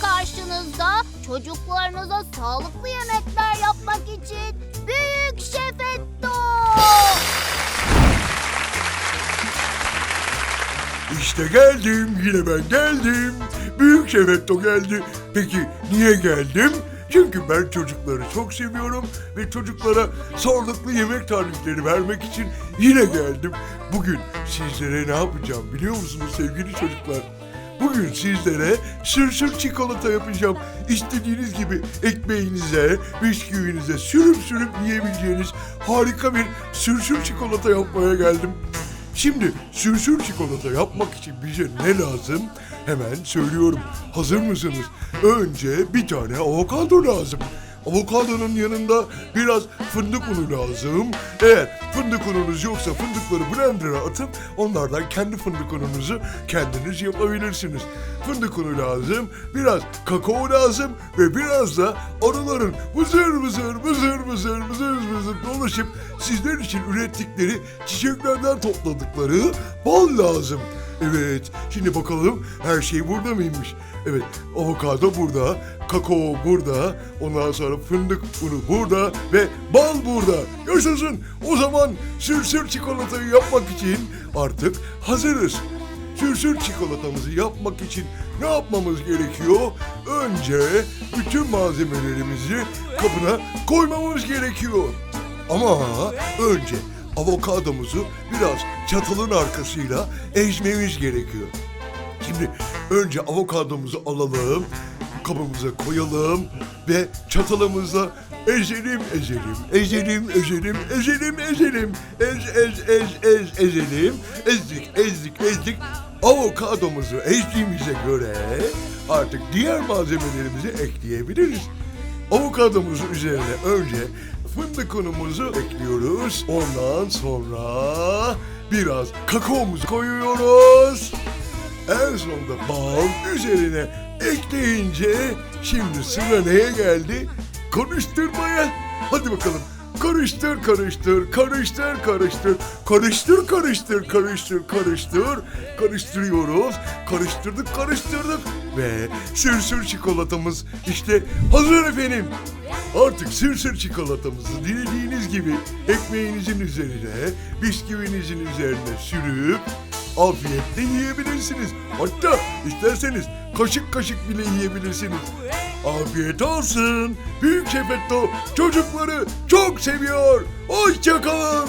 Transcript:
Karşınızda çocuklarınıza sağlıklı yemekler yapmak için Büyük Şef Etto. İşte geldim, yine ben geldim. Büyük Şefetto geldi. Peki niye geldim? Çünkü ben çocukları çok seviyorum ve çocuklara sağlıklı yemek tarifleri vermek için yine geldim. Bugün sizlere ne yapacağım biliyor musunuz sevgili çocuklar? Bugün sizlere sır sır çikolata yapacağım. İstediğiniz gibi ekmeğinize, bisküvinize sürüp sürüp yiyebileceğiniz harika bir sır sır çikolata yapmaya geldim. Şimdi sürsür çikolata yapmak için bize ne lazım? Hemen söylüyorum. Hazır mısınız? Önce bir tane avokado lazım. Avokadonun yanında biraz fındık unu lazım. Eğer fındık ununuz yoksa fındıkları blender'a atıp onlardan kendi fındık ununuzu kendiniz yapabilirsiniz. Fındık unu lazım, biraz kakao lazım ve biraz da arıların vızır vızır vızır vızır vızır vızır dolaşıp sizler için ürettikleri çiçeklerden topladıkları bal lazım. Evet, şimdi bakalım her şey burada mıymış? Evet, avokado burada, kakao burada, ondan sonra fındık unu burada ve bal burada. Yaşasın! O zaman sür sür çikolatayı yapmak için artık hazırız. Sürsür çikolatamızı yapmak için ne yapmamız gerekiyor? Önce bütün malzemelerimizi kabına koymamız gerekiyor. Ama önce avokadomuzu biraz çatalın arkasıyla ezmemiz gerekiyor. Şimdi önce avokadomuzu alalım, kabımıza koyalım ve çatalımızla ezelim, ezelim, ezelim, ezelim, ezelim, ezelim, ez, ez, ez, ez, ezelim, ezdik, ezdik, ezdik. Avokadomuzu ezdiğimize göre artık diğer malzemelerimizi ekleyebiliriz. Avokadomuzun üzerine önce fındık unumuzu ekliyoruz. Ondan sonra biraz kakaomuzu koyuyoruz. En sonunda bal üzerine ekleyince şimdi sıra neye geldi? Konuşturmaya. Hadi bakalım. Karıştır, karıştır, karıştır, karıştır, karıştır, karıştır, karıştır, karıştır, karıştırıyoruz, karıştırdık, karıştırdık. Ve sür sür çikolatamız işte hazır efendim. Artık sır çikolatamızı dilediğiniz gibi ekmeğinizin üzerine, bisküvinizin üzerine sürüp afiyetle yiyebilirsiniz. Hatta isterseniz kaşık kaşık bile yiyebilirsiniz. Afiyet olsun. Büyük Şefetto çocukları çok seviyor. Hoşçakalın.